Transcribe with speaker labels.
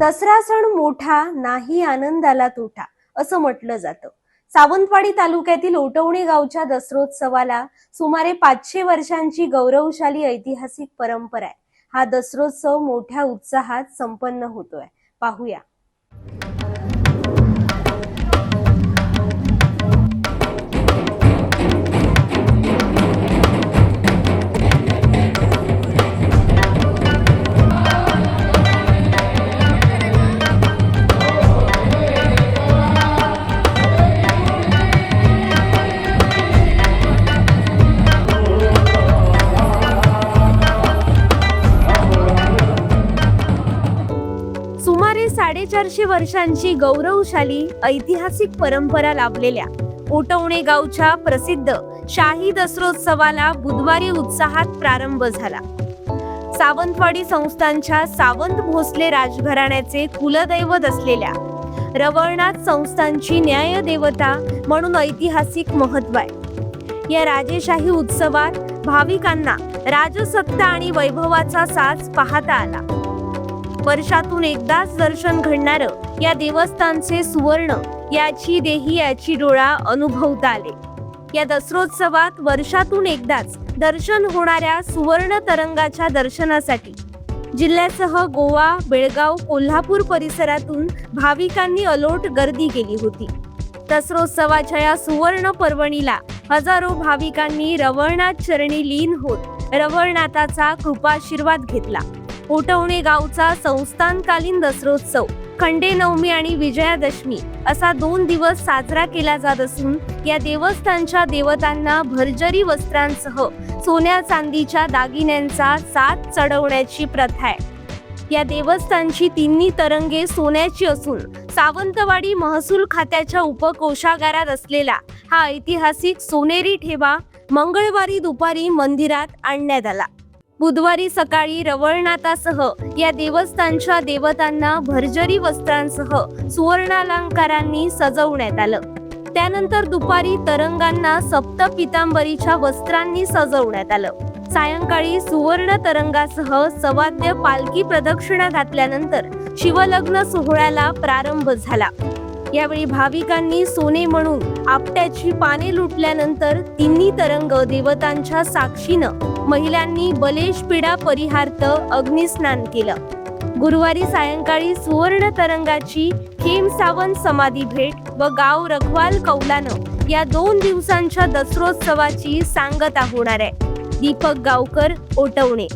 Speaker 1: दसरा सण मोठा नाही आनंदाला तोटा असं म्हटलं जातं. सावंतवाडी तालुक्यातील ओटवणे गावच्या दसरोत्सवाला सुमारे पाचशे वर्षांची गौरवशाली ऐतिहासिक परंपरा आहे. हा दसरोत्सव मोठ्या उत्साहात संपन्न होतोय. पाहूया. साडेचारशे वर्षांची गौरवशाली ऐतिहासिक परंपरा लाभलेल्या उटवणे गावच्या प्रसिद्ध शाही दसरोत्सवाला बुधवारी उत्साहात प्रारंभ झाला. सावंतवाडी संस्थांच्या सावंत भोसले राजघराण्याचे कुलदैवत असलेल्या रवळनाथ संस्थांची न्यायदेवता म्हणून ऐतिहासिक महत्त्व आहे. या राजेशाही उत्सवात भाविकांना राजसत्ता आणि वैभवाचा साज पाहता आला. वर्षातून एकदाच दर्शन घडणारं या देवस्थानचे सुवर्ण याची देही याची डोळा अनुभवता आले. या दसरोत्सवात वर्षातून एकदाच दर्शन होणाऱ्या सुवर्ण तरंगाच्या दर्शनासाठी जिल्ह्यासह गोवा बेळगाव कोल्हापूर परिसरातून भाविकांनी अलोट गर्दी केली होती. दसरोत्सवाच्या या सुवर्ण पर्वणीला हजारो भाविकांनी रवळनाथ चरणी लीन होत रवळनाथाचा कृपाशीर्वाद घेतला. उठवणे गावचा संस्थानकालीन दसरोत्सव खंडे नवमी आणि विजयादशमी असा दोन दिवस साजरा केला जात असून या देवस्थानच्या देवतांना भरजरी वस्त्रांसह सोन्या चांदीच्या दागिन्यांचा साथ चढवण्याची प्रथा आहे. या देवस्थानची तिन्ही तरंगे सोन्याची असून सावंतवाडी महसूल खात्याच्या उपकोषागारात असलेला हा ऐतिहासिक सोनेरी ठेवा मंगळवारी दुपारी मंदिरात आणण्यात आला. बुधवारी सकाळी रवळनाथासह या देवस्थानच्या देवतांना भरजरी वस्त्रांसह सुवर्णालंकारांनी सजवण्यात आलं. त्यानंतर दुपारी तरंगांना सप्त पितांबरीच्या वस्त्रांनी सजवण्यात आलं. सायंकाळी सुवर्ण तरंगासह सवाद्य पालखी प्रदक्षिणा घातल्यानंतर शिवलग्न सोहळ्याला प्रारंभ झाला. यावेळी भाविकांनी सोने म्हणून आपट्याची पाने लुटल्यानंतर तिन्ही तरंग देवतांच्या साक्षीनं महिलांनी बलेश पिढा परिहार्थ अग्निस्नान केलं. गुरुवारी सायंकाळी सुवर्ण तरंगाची खेम सावंत समाधी भेट व गाव रखवाल कौलानं या दोन दिवसांच्या दसरोत्सवाची सांगता होणार आहे. दीपक गावकर ओटवणे.